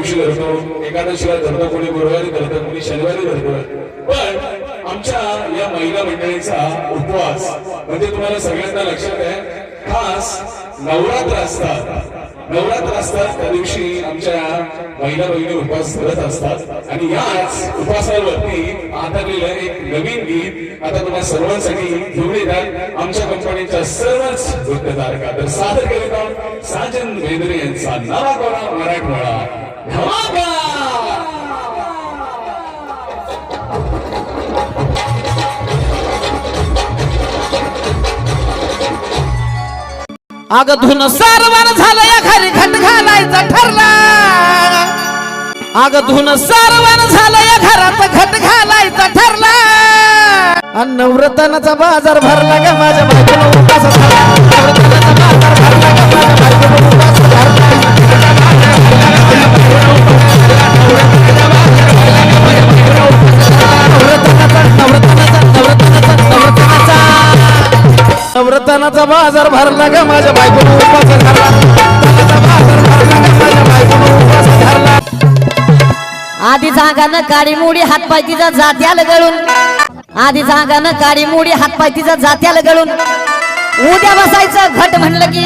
दिवशी धरतो एकादशीला धरतो कोणी गुरुवारी धरतो कोणी शनिवारी धरतो. पण आमच्या या महिला मंडळीचा उपवास म्हणजे तुम्हाला सगळ्यांना लक्षात आहे खास नवरात्र असतात. नवरात्र असतात त्या दिवशी आमच्या महिला बहिणी उपवास करत असतात. आणि याच उपवासावरती आधारलेलं एक नवीन गीत आता तुम्हाला सर्वांसाठी घेऊन येतात. आमच्या कंपनीच्या सर्वच नृत्य तर सादर करीत आहोत साजन वेदरे यांचा नवा कोणा मराठवाडा अग धुन सारवान झालं या घरी घट घालायचा ठरला. अग धुन सारवान झालं या घरात घट घालायचा ठरला. अन्न नवरत्नाचा बाजार भरला का माझ्या बायकोला नवरत्नाचा बाजार भरला ग माझ्या बायकोनं उपास धरला. बाजार भरला ग माझ्या उपास धरला. आधी जागानं काळी मुडी हातपाय तिचा जात्याला गळून. आधी जागानं काळी मुडी हातपाय तिचा जात्याला गळून. उद्या बसायचं घट म्हणलं की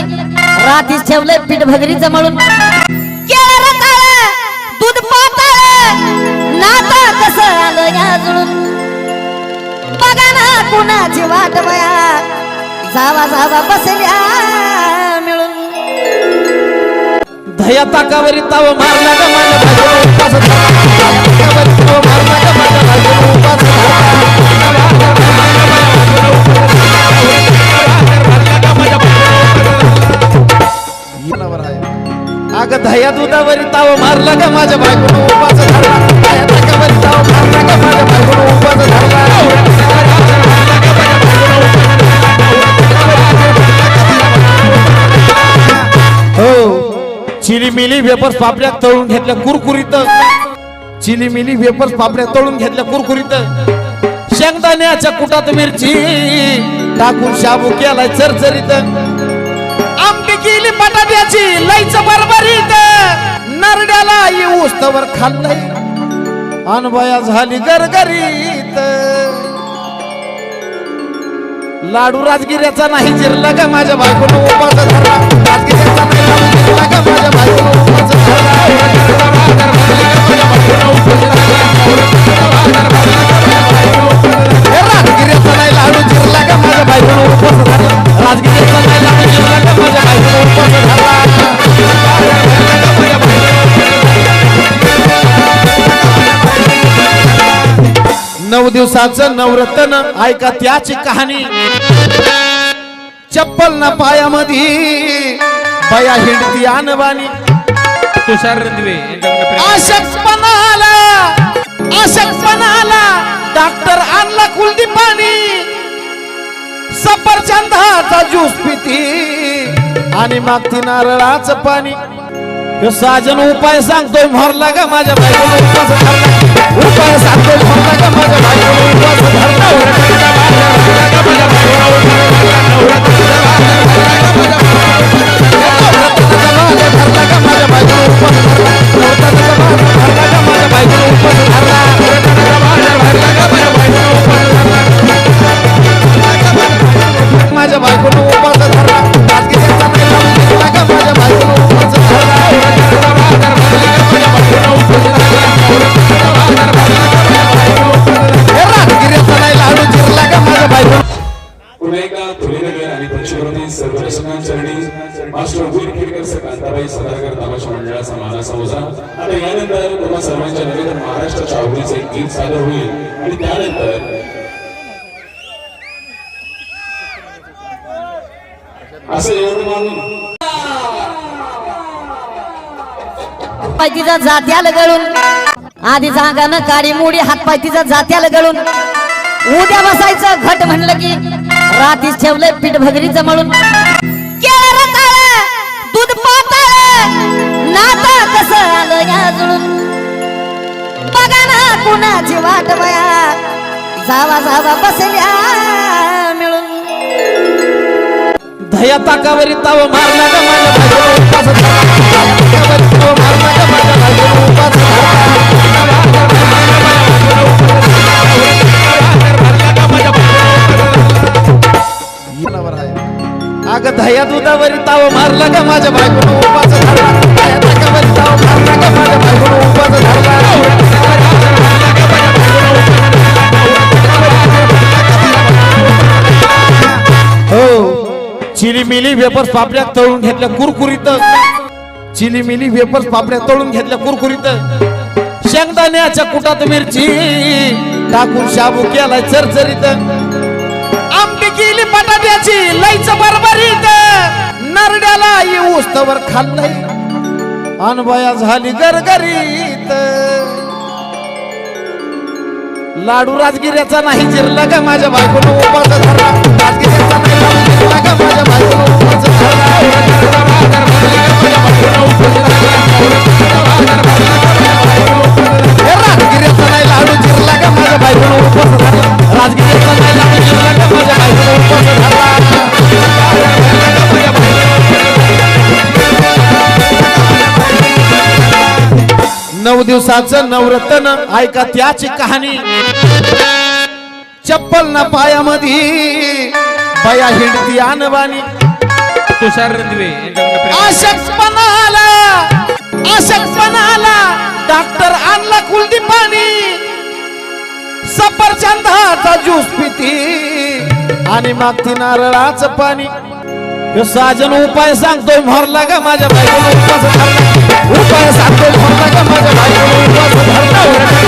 रातीच ठेवलंय पीठ भगरीचं म्हणून दूध पातळ नाता कसं आलं या जुळून? बघा ना कुणाची वाट बया जावा जावा बसल्या मिळून. दया ताकावरी ताव मारला ग माझ्या बायकोनं उपास ताव मारला ग माझ्या बायकोनं उपास धरला अग दया दुधावरी ताव मारला ग माझ्या बायकोनं उपास मिली वेपर्स पापड्या तळून घेतल्या कुरकुरीत. चिली मिली वेपर्स पापड्या तळून घेतल्या कुरकुरीत. शेंगदाण्याच्या कुटात मिरची टाकून शाबू केलाय चरचरीत. आमटी केली बटाट्याची लईच बरबरीत. नरड्याला येऊस तवर खाल्लंय. अनभया झाली गरगरीत. लाडू राजगिऱ्याचा नाही जिरला का माझ्या बायकोनं उपास धरला राजगिऱ्याचा नाही लाडू जिरला का माझ्या बायकोनं नऊ दिवसाचं नवरत्न ऐका त्याची कहाणी. चप्पल ना पायामध्ये बया हिंडती आणबानी तुषार प्रेम आशकपणाला आशकपणाला डॉक्टर आणला कुलदी पाणी. सफरचंदाचा ज्यूस पिती. आणि मागती नारळाचं पाणी. साजन, उपाय सांगतोय भरला का माझ्या बायकोला उपास धरला उपाय सांगतोय भरला का माझ्या बायकोला उपास धरला माझ्या बायकोला धुळीनगर आणि पंचकृती सर्व रचनांचरणी मास्टर वीर खेडकर सर कांताबाई सदागर तमाशा मंडळाचा माझा मोजा आता यानंतर तुम्हा सर्वांच्या नव्हे तर महाराष्ट्राच्या आवडीचे एक गीत सादर होईल. आणि त्यानंतर असं एवढं मानून पाय तिचा जात्याला गळून. आधी जागानं काळी मुडी हातपाय तिचा जात्याला गळून. उद्या बसायचं घट म्हणलं की रातीच ठेवलंय पीठ भगरी जमळून दूध पातळ नाता कस आलं या जुळून. बघा ना कुणाची वाट बया जावा जावा बसल्या मिळून. दया ताकावरी ताव मारला का माझ्या बायकोनं उपास. ताकावरी ताव मारला का माझ्या बायकोनं दह्या दुधावरी ताव मारला का माझ्या बायकोनं उपास धरला? दह्या ताकावरी ताव मारला का माझ्या बायकोनं उपास धरला? हो. चिली मिली वेपर्स पापड्या तळून घेतल्या कुरकुरीत. चिली मिली वेपर्स पापड्या तळून घेतल्या कुरकुरीत. शेंगदाण्याच्या कुटात मिरची टाकून शाबू केलाय चरचरीत. केली बटाट्याची लईच बरबरीत नरड्याला येऊस तवर खाल्लंय. अनबया झाली गरगरीत. लाडू राजगिऱ्याचा नाही जिरला का माझ्या बायकोनं उपास धरला. राजगिऱ्याचा नाही जिरला का माझ्या बायकोनं उपास नऊ दिवसाचं नवरत्न ऐका त्याची कहाणी. चप्पल ना पायामध्ये बया हिंडती आणबानी तुषार. आशकपणाला आशकपणाला डॉक्टर आणला कुलदी पाणी. सफरचंदाचा ज्यूस पिती आणि मागती नारळाचं पाणी. साजन उपाय सांगतोय भरला का माझ्या बायकोला उपाय सांगतोय भरला का माझ्या बायकोला उपास धरला